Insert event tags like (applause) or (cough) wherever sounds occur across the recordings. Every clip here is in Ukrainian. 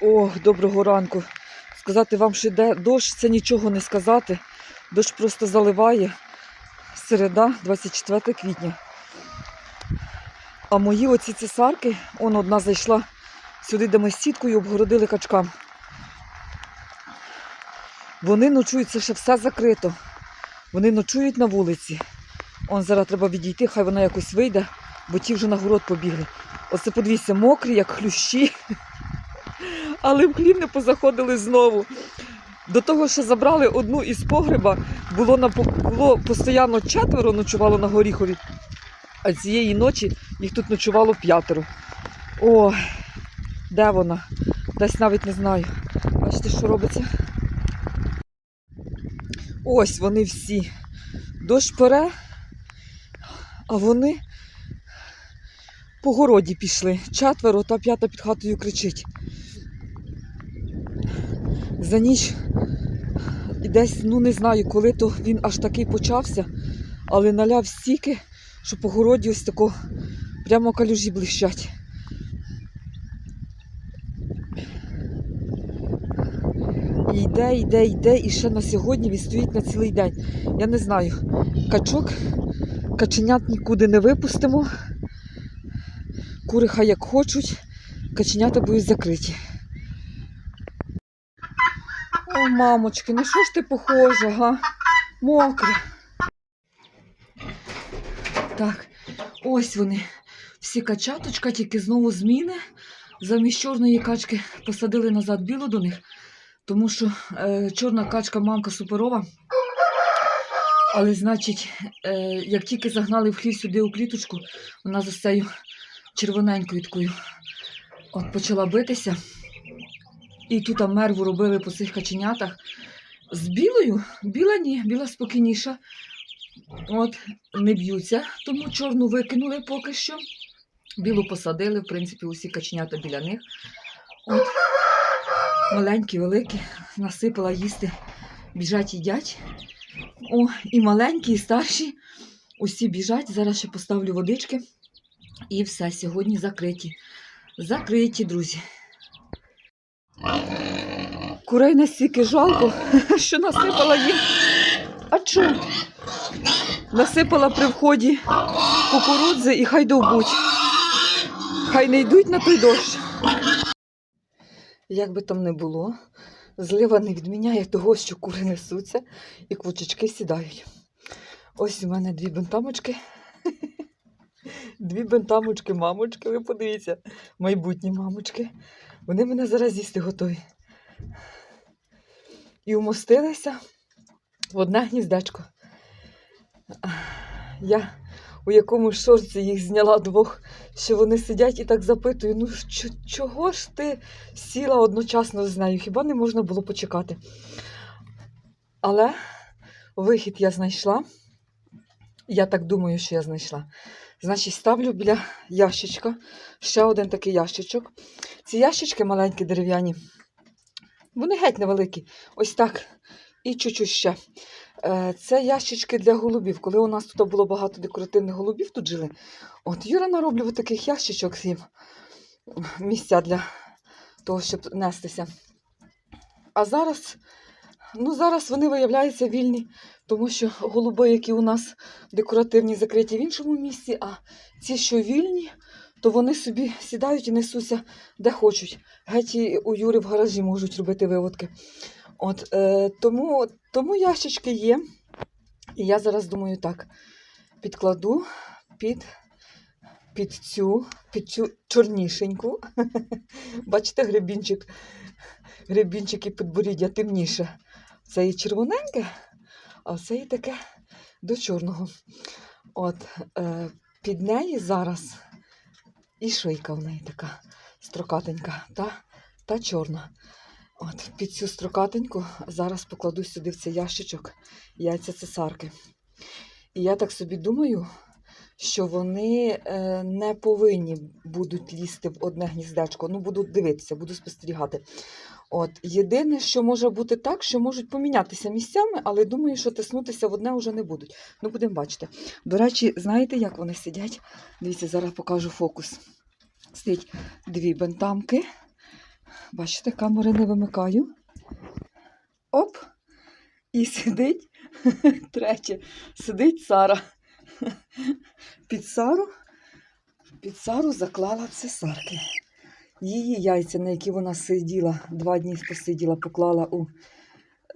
Ох, доброго ранку. Сказати вам, що йде дощ, це нічого не сказати. Дощ просто заливає. Середа, 24 квітня. А мої оці цесарки, он одна зайшла сюди, де ми сіткою обгородили качкам. Вони ночують, це ще все закрито. Вони ночують на вулиці. Он зараз треба відійти, хай вона якось вийде, бо ті вже на город побігли. Оце подивіться, мокрі, як хлющі. Але в хлів не позаходили знову. До того, що забрали одну із погреба, було, на, було постійно четверо ночувало на горіхові, а цієї ночі їх тут ночувало п'ятеро. О, де вона? Десь навіть не знаю. Бачите, що робиться? Ось вони всі. Дощ пере, а вони по городі пішли. Четверо та п'ята під хатою кричить. За ніч і десь, ну не знаю, коли то він аж такий почався, але наляв стільки, що по городі ось тако прямо калюжі блищать. І йде, йде, йде, і ще на сьогодні він стоїть на цілий день. Я не знаю, качок, каченят нікуди не випустимо. Кури хай як хочуть, каченята будуть закриті. О, мамочки, ну що ж ти похожа, га? Мокра. Так, ось вони. Всі качаточка, тільки знову зміни. Замість чорної качки посадили назад білу до них, тому що е, чорна качка мамка суперова. Але, значить, е, як тільки загнали в хлів сюди у кліточку, вона за цією червоненькою такою от почала битися. І тут там мерву робили по цих каченятах. З білою, біла ні, біла спокійніша. От, не б'ються, тому чорну викинули поки що. Білу посадили, в принципі, усі каченята біля них. От, маленькі, великі, насипала їсти, біжать їдять. О, і маленькі, і старші. Усі біжать. Зараз ще поставлю водички. І все, сьогодні закриті. Закриті, друзі. Курей настільки жалко, (laughs) що насипала їм. А чому? Насипала при вході кукурудзи і хай довбуть. Хай не йдуть на той дощ. Як би там не було, злива не відміняє того, що кури несуться і квочечки сідають. Ось у мене дві бентамочки. (laughs) Дві бентамочки, мамочки, ви подивіться, майбутні мамочки. Вони мене зараз їсти готові. І умостилися в одне гніздечко. Я у якому шорці їх зняла двох, що вони сидять і так запитую, ну чого ж ти сіла одночасно з нею? Хіба не можна було почекати? Але вихід я знайшла. Я так думаю, що я знайшла. Значить, ставлю біля ящичка ще один такий ящичок. Ці ящички маленькі дерев'яні, вони геть невеликі. Ось так. І чуть-чуть ще. Е, Це ящички для голубів. Коли у нас тут було багато декоративних голубів, тут жили. От Юра нароблював таких ящичок їм місця для того, щоб нестися. А зараз, ну зараз вони виявляються вільні, тому що голуби, які у нас декоративні, закриті в іншому місці, а ці, що вільні, то вони собі сідають і несуться де хочуть. Геть і у Юри в гаражі можуть робити виводки. От, е, тому, тому ящички є. І я зараз думаю так: підкладу під, під цю, під цю чорнішеньку. (laughs) Бачите, гребінчик, гребінчик і підборіддя темніше. Це і червоненьке, а це і таке до чорного. От, е, під неї зараз і шийка в неї така строкатенька та, та чорна. От, під цю строкатеньку зараз покладу сюди в цей ящичок яйця цесарки. І я так собі думаю, що вони е, не повинні будуть лізти в одне гніздечко. Ну, буду дивитися, буду спостерігати. От, єдине, що може бути так, що можуть помінятися місцями, але думаю, що тиснутися в одне вже не будуть. Ну, будемо бачити. До речі, знаєте, як вони сидять? Дивіться, зараз покажу фокус. Сидять дві бентамки. Бачите, камери не вимикаю. Оп! І сидить (laughs) третє. Сидить Сара. Під Сару, під Сару заклала цесарки. Її яйця, на які вона сиділа, два дні посиділа, поклала у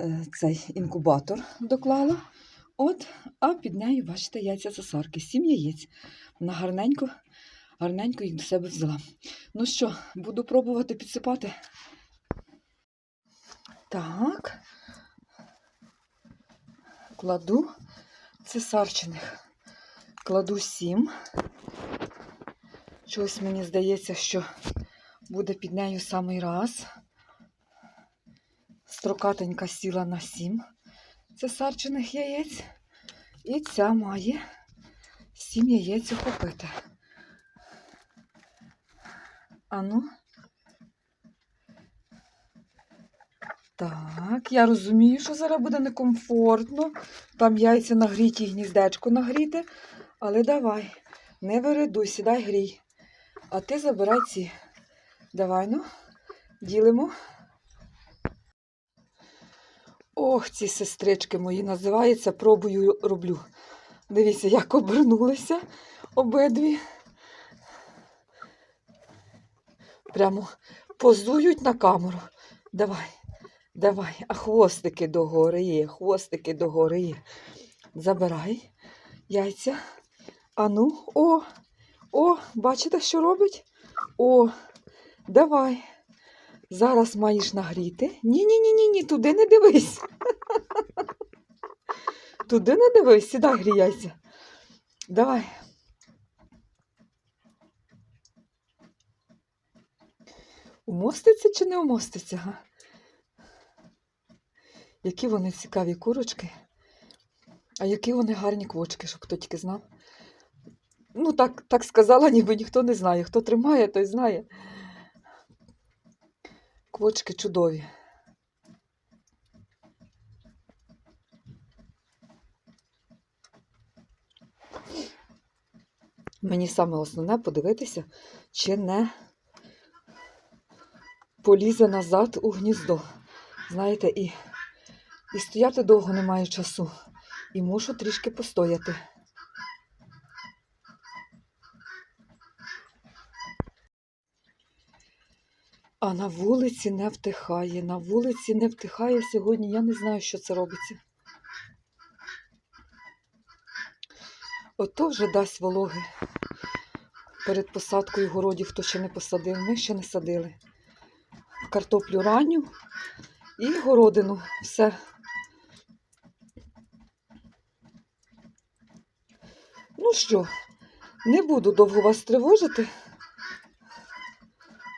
е, цей інкубатор, доклала. От, а під нею, бачите, яйця цесарки. Сім яєць. Вона гарненько, гарненько їх до себе взяла. Ну що, буду пробувати підсипати. Так. Кладу цесарчиних. Кладу сім. Чогось мені здається, що буде під нею самий раз. Строкатенька сіла на сім цесарчиних яєць. І ця має сім яєць охопити. Ану. Так, я розумію, що зараз буде некомфортно. Там яйця нагріті, і гніздечко нагріти. Але давай, не виридуй, сідай грій. А ти забирай ці. Давай, ну, ділимо. Ох, ці сестрички мої називаються, пробую роблю. Дивіться, як обернулися обидві. Прямо позують на камеру. Давай, давай, а хвостики догори є, хвостики догори є. Забирай яйця. Ану, о, о, бачите, що робить? О, давай. Зараз маєш нагріти. Ні-ні-ні, ні, ні, туди не дивись. Туди не дивись, сідай грій яйця. Давай. Умоститься чи не умоститься? Га? Які вони цікаві курочки, а які вони гарні квочки, щоб хто тільки знав. Ну, так, так сказала, ніби ніхто не знає. Хто тримає, той знає. Квочки чудові. Мені саме основне подивитися, чи не полізе назад у гніздо. Знаєте, і, і стояти довго немає часу. І мушу трішки постояти. А на вулиці не втихає. На вулиці не втихає сьогодні. Я не знаю, що це робиться. Ото вже дасть вологи перед посадкою городів, хто ще не посадив. Ми ще не садили. Картоплю ранню і городину. Все. Ну що, не буду довго вас тривожити.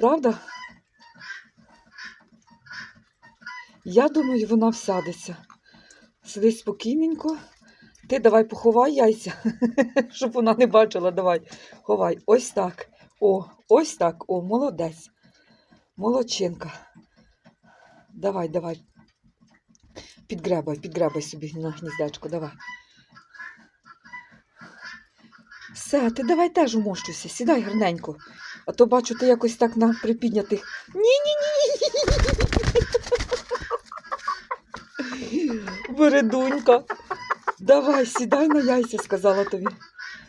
Правда? Я думаю, вона всядеться. Сидить спокійненько. Ти давай поховай яйця, (laughs) щоб вона не бачила. Давай, ховай. Ось так. О, ось так. О, молодець. Молодчинка. Давай, давай. Підгребай, підгребай собі на гніздечко, давай. Все, ти давай теж умощуйся, сідай гарненько. А то бачу, ти якось так на припіднятих. Ні-ні-ні. Вередунька. Давай, сідай на яйця, сказала тобі.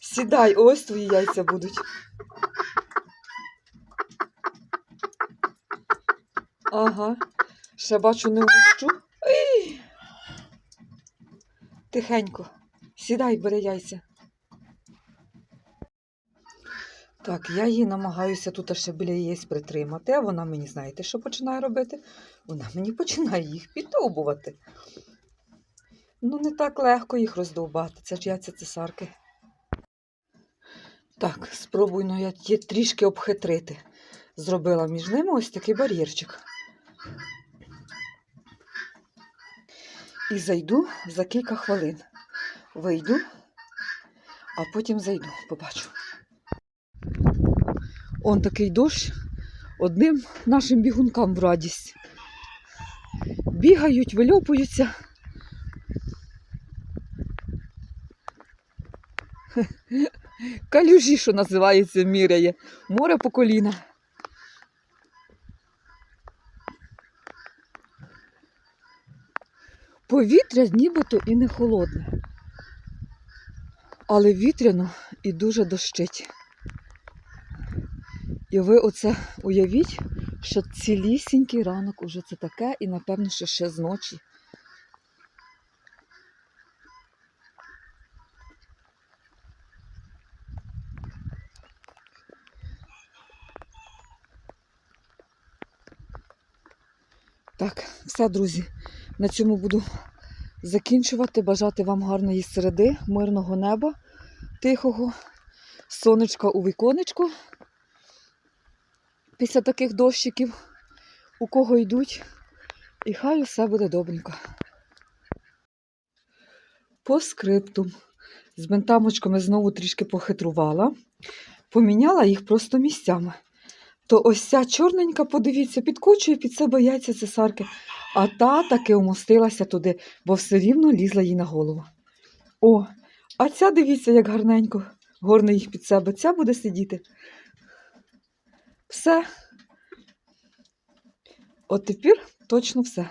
Сідай, ось твої яйця будуть. Ага. Ще бачу, не вмощу. Тихенько. Сідай, бери яйця. Так, я її намагаюся тут ще біля яєць притримати, а вона мені, знаєте, що починає робити? Вона мені починає їх піддовбувати. Ну, не так легко їх роздовбати. Це ж яйця цесарки. Так, спробую ну, я ті трішки обхитрити. Зробила між ними ось такий бар'єрчик. І зайду за кілька хвилин. Вийду, а потім зайду, побачу. Он такий дощ одним нашим бігункам в радість. Бігають, вильопуються. (laughs) Калюжі, що називається, міряє. Море по коліна. Повітря нібито і не холодне, але вітряно і дуже дощить. І ви оце уявіть, що цілісінький ранок уже це таке, і, напевно, що ще ночі. Так, все, друзі. На цьому буду закінчувати. Бажати вам гарної середи, мирного неба, тихого, сонечка у віконечку. Після таких дощиків, у кого йдуть, і хай усе буде добренько. По скрипту. З бентамочками знову трішки похитрувала, поміняла їх просто місцями. То ось ця чорненька, подивіться, підкочує під себе яйця цесарки, а та таки умостилася туди, бо все рівно лізла їй на голову. О, а ця дивіться, як гарненько, горне їх під себе, ця буде сидіти. Все. От тепер точно все.